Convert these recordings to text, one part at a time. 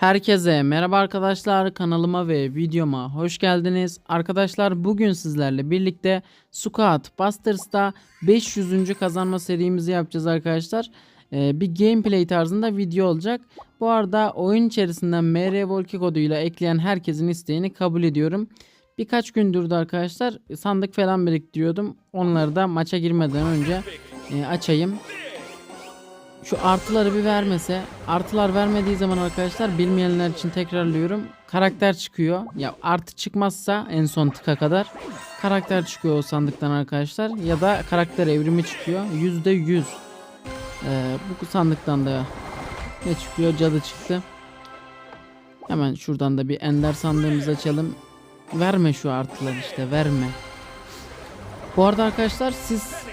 Herkese merhaba arkadaşlar kanalıma ve videoma hoş geldiniz. Arkadaşlar bugün sizlerle birlikte Squad Busters'ta 500. kazanma serimizi yapacağız arkadaşlar. Ee, bir gameplay tarzında video olacak. Bu arada oyun içerisinden MR Volki koduyla ekleyen herkesin isteğini kabul ediyorum. Birkaç gündür de arkadaşlar sandık falan biriktiriyordum. Onları da maça girmeden önce e, açayım. Şu artıları bir vermese. Artılar vermediği zaman arkadaşlar bilmeyenler için tekrarlıyorum. Karakter çıkıyor. Ya artı çıkmazsa en son tıka kadar karakter çıkıyor o sandıktan arkadaşlar. Ya da karakter evrimi çıkıyor. Yüzde yüz. Ee, bu sandıktan da ne çıkıyor? Cadı çıktı. Hemen şuradan da bir ender sandığımızı açalım. Verme şu artılar işte verme. Bu arada arkadaşlar siz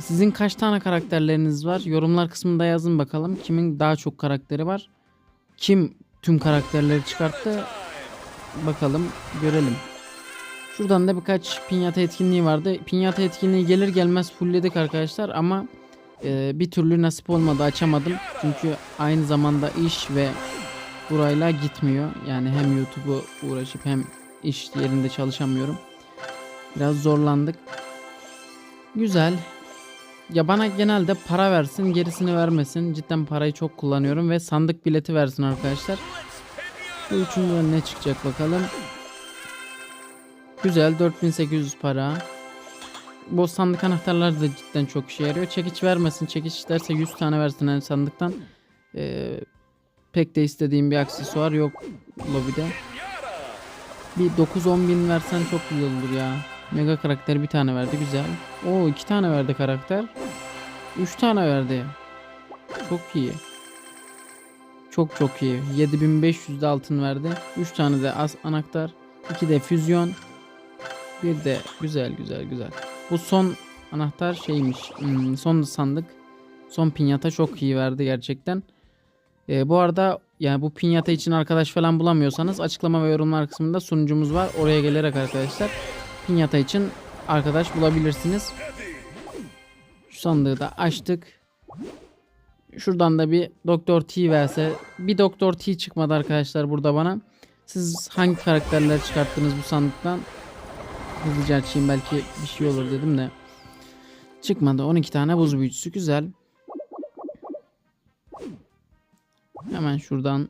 sizin kaç tane karakterleriniz var? Yorumlar kısmında yazın bakalım. Kimin daha çok karakteri var? Kim tüm karakterleri çıkarttı? Bakalım görelim. Şuradan da birkaç pinyata etkinliği vardı. Pinyata etkinliği gelir gelmez fullledik arkadaşlar ama e, bir türlü nasip olmadı açamadım. Çünkü aynı zamanda iş ve burayla gitmiyor. Yani hem YouTube'u uğraşıp hem iş yerinde çalışamıyorum. Biraz zorlandık. Güzel. Ya bana genelde para versin gerisini vermesin. Cidden parayı çok kullanıyorum ve sandık bileti versin arkadaşlar. Bu üçüncüden ne çıkacak bakalım. Güzel 4800 para. Bu sandık anahtarları da cidden çok işe yarıyor. Çekiç vermesin. Çekiç isterse 100 tane versin yani sandıktan. Ee, pek de istediğim bir aksesuar yok lobide. Bir 9-10 bin versen çok güzel olur ya. Mega karakter bir tane verdi güzel. Oo iki tane verdi karakter. Üç tane verdi. Çok iyi. Çok çok iyi. 7500 de altın verdi. 3 tane de as anahtar. 2 de füzyon. Bir de güzel güzel güzel. Bu son anahtar şeymiş. Hmm, son sandık. Son pinyata çok iyi verdi gerçekten. Ee, bu arada yani bu pinyata için arkadaş falan bulamıyorsanız açıklama ve yorumlar kısmında sunucumuz var. Oraya gelerek arkadaşlar pinyata için arkadaş bulabilirsiniz. Şu sandığı da açtık. Şuradan da bir Doktor T verse. Bir Doktor T çıkmadı arkadaşlar burada bana. Siz hangi karakterleri çıkarttınız bu sandıktan? Hızlıca açayım belki bir şey olur dedim de. Çıkmadı. 12 tane buz büyücüsü güzel. Hemen şuradan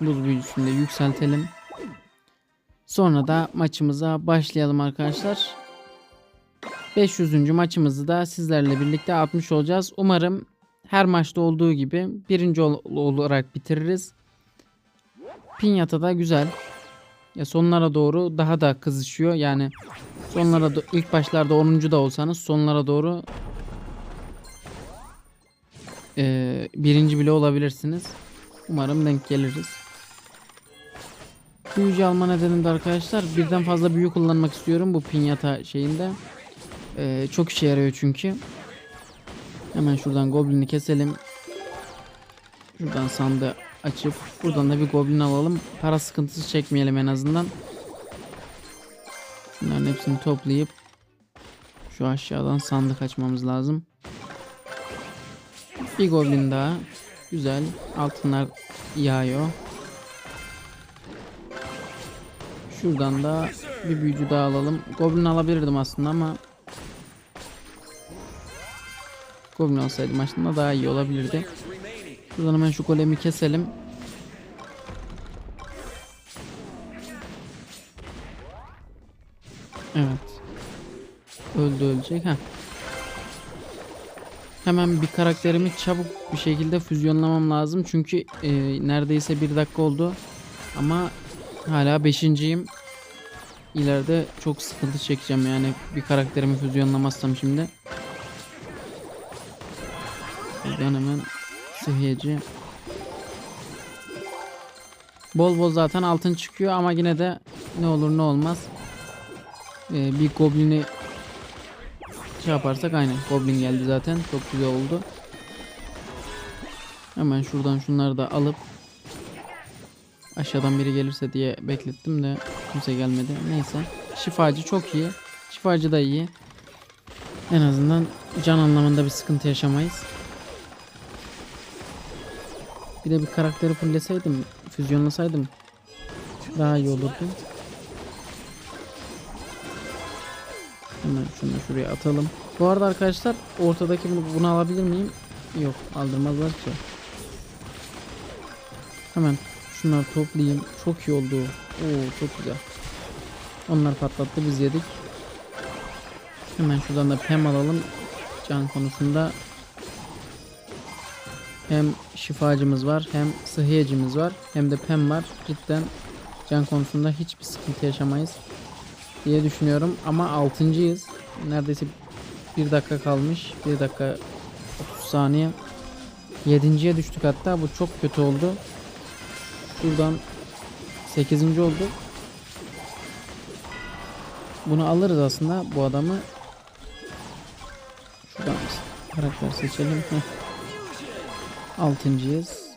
buz büyücüsünü de yükseltelim. Sonra da maçımıza başlayalım arkadaşlar. 500. maçımızı da sizlerle birlikte atmış olacağız. Umarım her maçta olduğu gibi birinci ol- olarak bitiririz. Pinyata da güzel. Ya sonlara doğru daha da kızışıyor. Yani sonlara ilk başlarda 10. da olsanız sonlara doğru eee, birinci bile olabilirsiniz. Umarım denk geliriz. Büyücü alma nedenim de arkadaşlar birden fazla büyü kullanmak istiyorum bu pinyata şeyinde. Ee, çok işe yarıyor çünkü. Hemen şuradan goblini keselim. Şuradan sandığı açıp buradan da bir goblin alalım. Para sıkıntısı çekmeyelim en azından. Bunların hepsini toplayıp şu aşağıdan sandık açmamız lazım. Bir goblin daha. Güzel. Altınlar yağıyor. Şuradan da bir büyücü daha alalım. Goblin alabilirdim aslında ama Goblin alsaydım aslında daha iyi olabilirdi. Şuradan hemen şu golemi keselim. Evet. Öldü ölecek. ha. Hemen bir karakterimi çabuk bir şekilde füzyonlamam lazım. Çünkü e, neredeyse bir dakika oldu. Ama hala beşinciyim. İleride çok sıkıntı çekeceğim yani bir karakterimi füzyonlamazsam şimdi. Buradan hemen sıhhiyeci. Bol bol zaten altın çıkıyor ama yine de ne olur ne olmaz. Ee, bir goblini şey yaparsak aynen goblin geldi zaten çok güzel oldu. Hemen şuradan şunları da alıp aşağıdan biri gelirse diye beklettim de kimse gelmedi. Neyse şifacı çok iyi. Şifacı da iyi. En azından can anlamında bir sıkıntı yaşamayız. Bir de bir karakteri fulleseydim, füzyonlasaydım daha iyi olurdu. Hemen şunu şuraya atalım. Bu arada arkadaşlar ortadaki bunu, bunu alabilir miyim? Yok aldırmazlar ki. Hemen şunları toplayayım. Çok iyi oldu. Oo çok güzel. Onlar patlattı biz yedik. Hemen şuradan da pem alalım. Can konusunda hem şifacımız var hem sıhhiyecimiz var hem de pem var. Cidden can konusunda hiçbir sıkıntı yaşamayız diye düşünüyorum. Ama altıncıyız. Neredeyse bir dakika kalmış. Bir dakika 30 saniye. Yedinciye düştük hatta. Bu çok kötü oldu. Şuradan 8. oldu. Bunu alırız aslında bu adamı. Şuradan karakter seçelim. Heh. Altıncıyız.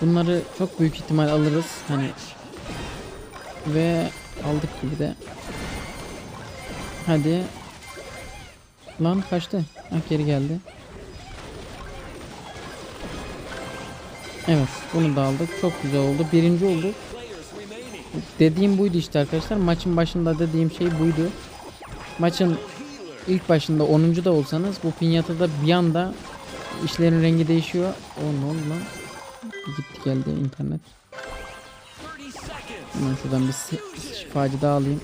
Bunları çok büyük ihtimal alırız. Hani ve aldık gibi de. Hadi. Lan kaçtı. Ha geri geldi. Evet bunu da aldık. Çok güzel oldu. Birinci olduk. Dediğim buydu işte arkadaşlar. Maçın başında dediğim şey buydu. Maçın ilk başında 10. da olsanız bu pinyatada bir anda işlerin rengi değişiyor. O ne oldu lan? Gitti geldi internet. Hemen şuradan bir şifacı daha alayım.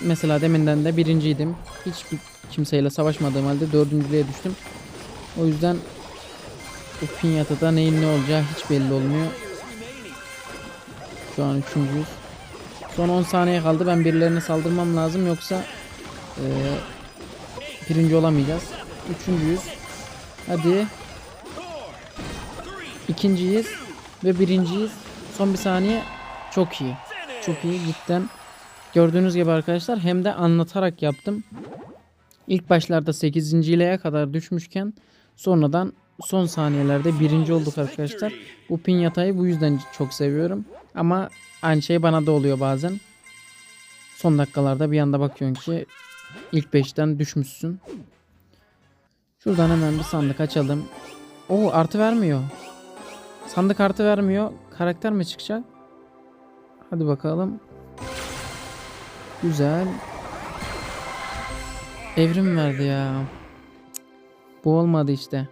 Mesela deminden de birinciydim. Hiçbir kimseyle savaşmadığım halde dördüncülüğe düştüm. O yüzden bu pinyatada neyin ne olacağı hiç belli olmuyor. Şu an üçüncüyüz. Son 10 saniye kaldı. Ben birilerine saldırmam lazım yoksa eee, birinci olamayacağız. Üçüncüyüz. Hadi. İkinciyiz ve birinciyiz. Son bir saniye. Çok iyi. Çok iyi cidden. Gördüğünüz gibi arkadaşlar hem de anlatarak yaptım. İlk başlarda 8. ileye kadar düşmüşken sonradan son saniyelerde birinci olduk arkadaşlar. Bu pinyatayı bu yüzden çok seviyorum. Ama aynı şey bana da oluyor bazen. Son dakikalarda bir anda bakıyorsun ki ilk 5'ten düşmüşsün. Şuradan hemen bir sandık açalım. Oo artı vermiyor. Sandık artı vermiyor. Karakter mi çıkacak? Hadi bakalım. Güzel. Evrim verdi ya. Bu olmadı işte.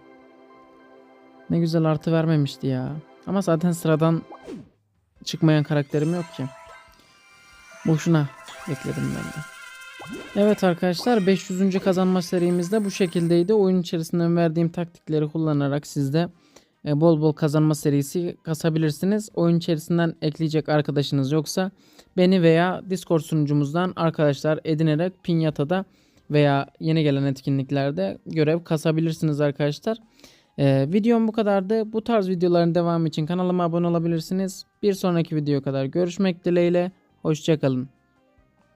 Ne güzel artı vermemişti ya. Ama zaten sıradan çıkmayan karakterim yok ki. Boşuna bekledim ben de. Evet arkadaşlar 500. kazanma serimizde bu şekildeydi. Oyun içerisinde verdiğim taktikleri kullanarak sizde e, bol bol kazanma serisi kasabilirsiniz. Oyun içerisinden ekleyecek arkadaşınız yoksa beni veya Discord sunucumuzdan arkadaşlar edinerek Pinyata'da veya yeni gelen etkinliklerde görev kasabilirsiniz arkadaşlar. Ee, videom bu kadardı. Bu tarz videoların devamı için kanalıma abone olabilirsiniz. Bir sonraki video kadar görüşmek dileğiyle. Hoşçakalın.